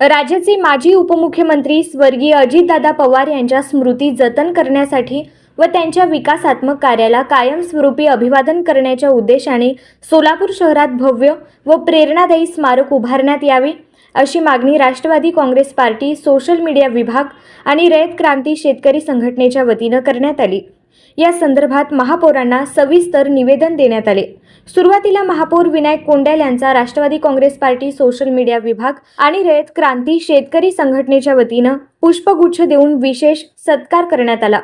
राज्याचे माजी उपमुख्यमंत्री स्वर्गीय अजितदादा पवार यांच्या स्मृती जतन करण्यासाठी व त्यांच्या विकासात्मक कार्याला कायमस्वरूपी अभिवादन करण्याच्या उद्देशाने सोलापूर शहरात भव्य व प्रेरणादायी स्मारक उभारण्यात यावे अशी मागणी Rashtrawadi Congress party social media विभाग आणि रयत क्रांती शेतकरी संघटनेच्या वतीनं करण्यात आली. या संदर्भात महापौरांना सविस्तर निवेदन देण्यात आले. सुरुवातीला महापौर विनायक कोंड्याल यांचा Rashtrawadi Congress party social media विभाग आणि रयत क्रांती शेतकरी संघटनेच्या वतीनं पुष्पगुच्छ देऊन विशेष सत्कार करण्यात आला.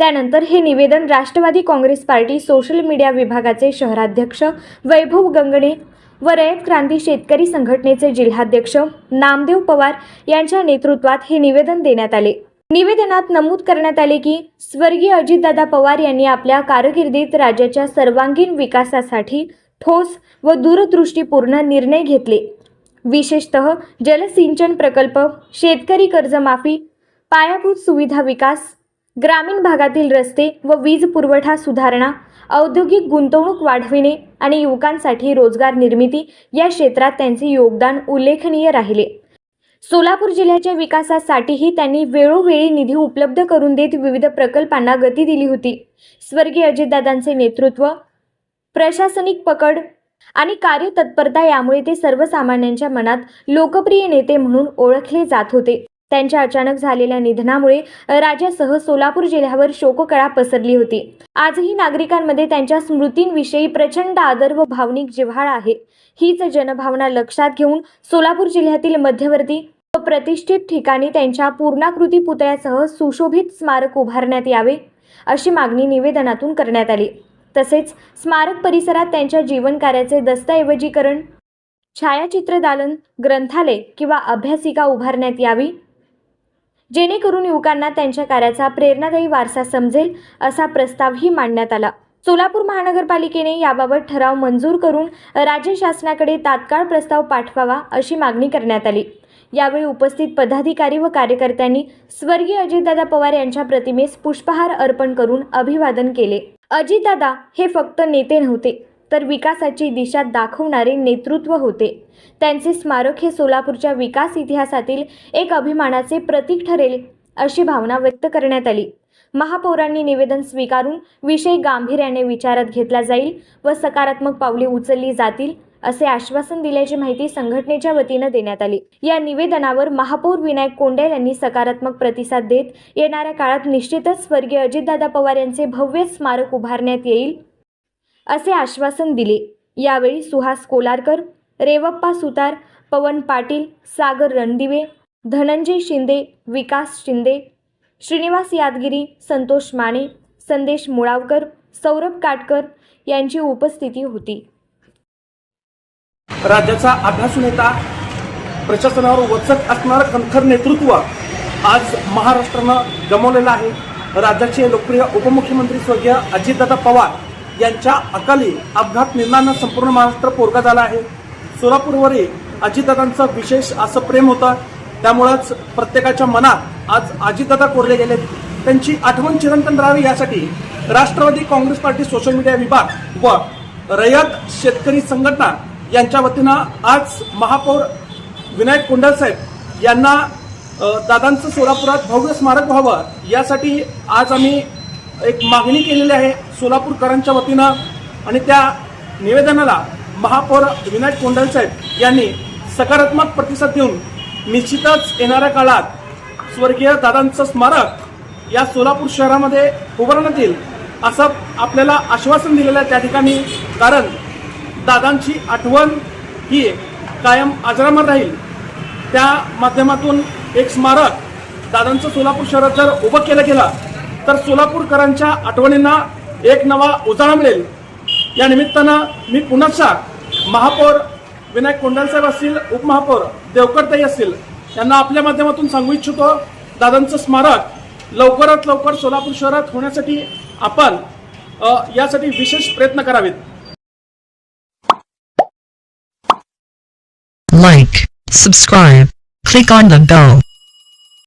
त्यानंतर हे निवेदन Rashtrawadi Congress party social media विभागाचे शहराध्यक्ष वैभव गंगणे व रयत क्रांती शेतकरी संघटनेचे जिल्हाध्यक्ष नामदेव पवार यांच्या नेतृत्वात हे निवेदन देण्यात आले. निवेदनात नमूद करण्यात आले की स्वर्गीय अजितदादा पवार यांनी आपल्या कारकिर्दीत राज्याच्या सर्वांगीण विकासासाठी ठोस व दूरदृष्टीपूर्ण निर्णय घेतले. विशेषतः जलसिंचन प्रकल्प शेतकरी कर्जमाफी पायाभूत सुविधा विकास ग्रामीण भागातील रस्ते व वीज पुरवठा सुधारणा औद्योगिक गुंतवणूक वाढविणे आणि युवकांसाठी रोजगार निर्मिती या क्षेत्रात त्यांचे योगदान उल्लेखनीय राहिले. सोलापूर जिल्ह्याच्या विकासासाठीही त्यांनी वेळोवेळी निधी उपलब्ध करून देत विविध प्रकल्पांना गती दिली होती. स्वर्गीय अजितदादांचे नेतृत्व प्रशासनिक पकड आणि कार्यतत्परता यामुळे ते सर्वसामान्यांच्या मनात लोकप्रिय नेते म्हणून ओळखले जात होते. त्यांच्या अचानक झालेल्या निधनामुळे राज्यासह सोलापूर जिल्ह्यावर शोककळा पसरली होती. आजही नागरिकांमध्ये त्यांच्या स्मृतींविषयी प्रचंड आदर व भावनिक जिव्हाळा आहे. हीच जनभावना लक्षात घेऊन सोलापूर जिल्ह्यातील मध्यवर्ती व प्रतिष्ठित ठिकाणी त्यांच्या पूर्णाकृती पुतळ्यासह सुशोभित स्मारक उभारण्यात यावे अशी मागणी निवेदनातून करण्यात आली. तसेच स्मारक परिसरात त्यांच्या जीवनकार्याचे दस्तऐवजीकरण छायाचित्र दालन ग्रंथालय किंवा अभ्यासिका उभारण्यात यावी जेणेकरून युवकांना त्यांच्या कार्याचा प्रेरणादायी वारसा समजेल असा प्रस्तावही मांडण्यात आला. सोलापूर महानगरपालिकेने याबाबत ठराव मंजूर करून राज्य शासनाकडे तात्काळ प्रस्ताव पाठवावा अशी मागणी करण्यात आली. यावेळी उपस्थित पदाधिकारी व कार्यकर्त्यांनी स्वर्गीय अजितदादा पवार यांच्या प्रतिमेस पुष्पहार अर्पण करून अभिवादन केले. अजितदादा हे फक्त नेते नव्हते. तर विकासाची दिशा दाखवणारे नेतृत्व होते. त्यांचे स्मारक हे सोलापूरच्या विकास इतिहासातील एक अभिमानाचे प्रतीक ठरेल अशी भावना व्यक्त करण्यात आली. महापौरांनी निवेदन स्वीकारून विषय गांभीर्याने विचारात घेतला जाईल व सकारात्मक पावले उचलली जातील असे आश्वासन दिल्याची माहिती संघटनेच्या वतीनं देण्यात आली. या निवेदनावर महापौर विनायक कोंडे यांनी सकारात्मक प्रतिसाद देत येणाऱ्या काळात निश्चितच स्वर्गीय अजितदादा पवार यांचे भव्य स्मारक उभारण्यात येईल. असे आश्वासन दिले. यावेळी सुहास कोलारकर रेवप्पा सुतार पवन पाटील सागर रणदिवे धनंजय शिंदे विकास शिंदे श्रीनिवास यादगिरी संतोष माने संदेश मुळावकर सौरभ काटकर यांची उपस्थिती होती. राज्याचा अभ्यासू नेता प्रशासनावर वचक असणारं कणखर नेतृत्व आज महाराष्ट्रानं गमावलेलं आहे. राज्याचे लोकप्रिय उपमुख्यमंत्री स्वर्गीय अजितदादा पवार यांच्या अकाली अपघात निर्णयानं संपूर्ण महाराष्ट्र पोरगा झाला आहे. सोलापूरवरील अजितदादांचं विशेष असं प्रेम होतं. त्यामुळंच प्रत्येकाच्या मनात आज अजितदादा कोरले गेले त्यांची आठवण चिरंतन राहावी यासाठी Rashtrawadi Congress party social media विभाग व रयत शेतकरी संघटना यांच्या वतीनं आज महापौर विनायक कोंडाल साहेब यांना दादांचं सोलापुरात भव्य स्मारक व्हावं यासाठी आज आम्ही एक मागणी केलेली आहे सोलापूरकरांच्या वतीनं आणि त्या निवेदनाला महापौर विनायक कोंडलसाहेब यांनी सकारात्मक प्रतिसाद देऊन निश्चितच येणाऱ्या काळात स्वर्गीय दादांचं स्मारक या सोलापूर शहरामध्ये उभारण्यात येईल असं आपल्याला आश्वासन दिलेलं आहे त्या ठिकाणी. कारण दादांची आठवण ही कायम आजरामर राहील. त्या माध्यमातून एक स्मारक दादांचं सोलापूर शहरात जर उभं केलं गेलं तर सोलापूरकरांच्या आठवणींना एक नवा उजाळा मिळेल. या निमित्तानं मी पुन्हा महापौर विनायक कोंडाल साहेब असतील उपमहापौर देवकरताई असतील यांना आपल्या माध्यमातून सांगू इच्छितो दादांचं स्मारक लवकरात लवकर सोलापूर शहरात होण्यासाठी आपण यासाठी विशेष प्रयत्न करावेत. Like subscribe click on the bell